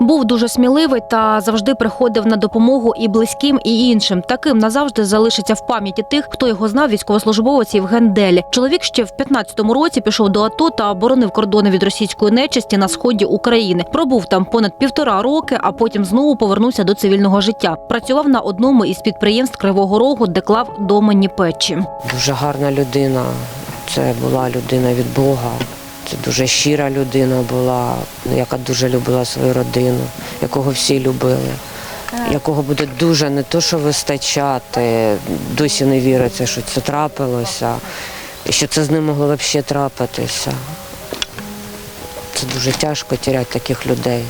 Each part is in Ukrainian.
Був дуже сміливий та завжди приходив на допомогу і близьким, і іншим. Таким назавжди залишиться в пам'яті тих, хто його знав, військовослужбовець Євген Делі. Чоловік ще в 15-му році пішов до АТО та оборонив кордони від російської нечисті на сході України. Пробув там понад півтора роки, а потім знову повернувся до цивільного життя. Працював на одному із підприємств Кривого Рогу, де клав доменні печі. Дуже гарна людина. Це була людина від Бога. Це дуже щира людина була, яка дуже любила свою родину, якого всі любили, якого буде дуже не то, що вистачати. Досі не віриться, що це трапилося, і що це з ним могло взагалі трапитися. Це дуже тяжко тіряти таких людей.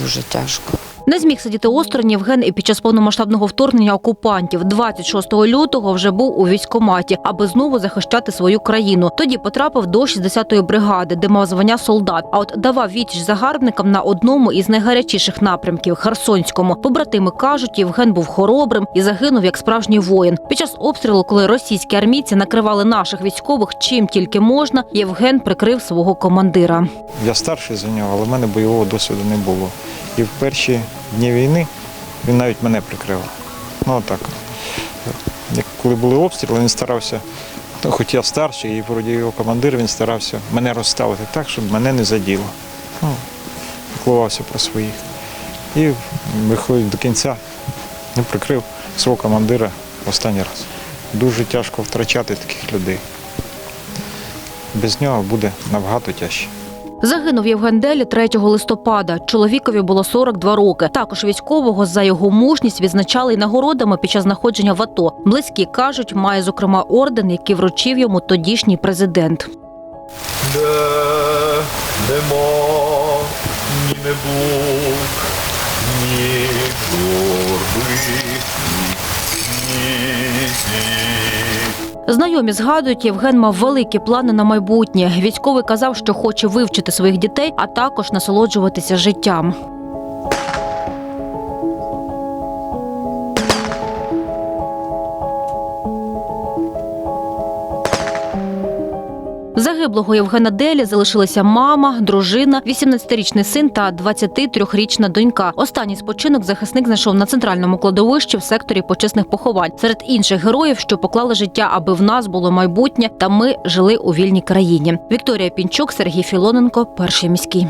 Дуже тяжко. Не зміг сидіти осторонь Євген і під час повномасштабного вторгнення окупантів. 26 лютого вже був у військкоматі, аби знову захищати свою країну. Тоді потрапив до 60-ї бригади, де мав звання солдат. А от давав відсіч загарбникам на одному із найгарячіших напрямків Херсонському. Побратими кажуть, Євген був хоробрим і загинув як справжній воїн. Під час обстрілу, коли російські армійці накривали наших військових чим тільки можна, Євген прикрив свого командира. Я старший за нього, але в мене бойового досвіду не було. І в перші дні війни він навіть мене прикривав. Ну отак. Коли були обстріли, він старався, ну, хоч я старший, і вроді його командир, він старався мене розставити так, щоб мене не заділо. Ну, піклувався про своїх. І виходить до кінця, ну, прикрив свого командира останній раз. Дуже тяжко втрачати таких людей. Без нього буде набагато тяжче. Загинув Євген Делі 3 листопада. Чоловікові було 42 роки. Також військового за його мужність відзначали й нагородами під час знаходження в АТО. Близькі кажуть, має зокрема орден, який вручив йому тодішній президент. де нема ні не був, Знайомі згадують, Євген мав великі плани на майбутнє. Військовий казав, що хоче вивчити своїх дітей, а також насолоджуватися життям. Загиблого Євгена Делі залишилися мама, дружина, 18-річний син та 23-річна донька. Останній спочинок захисник знайшов на центральному кладовищі в секторі почесних поховань. Серед інших героїв, що поклали життя, аби в нас було майбутнє, та ми жили у вільній країні. Вікторія Пінчук, Сергій Філоненко, перший міський.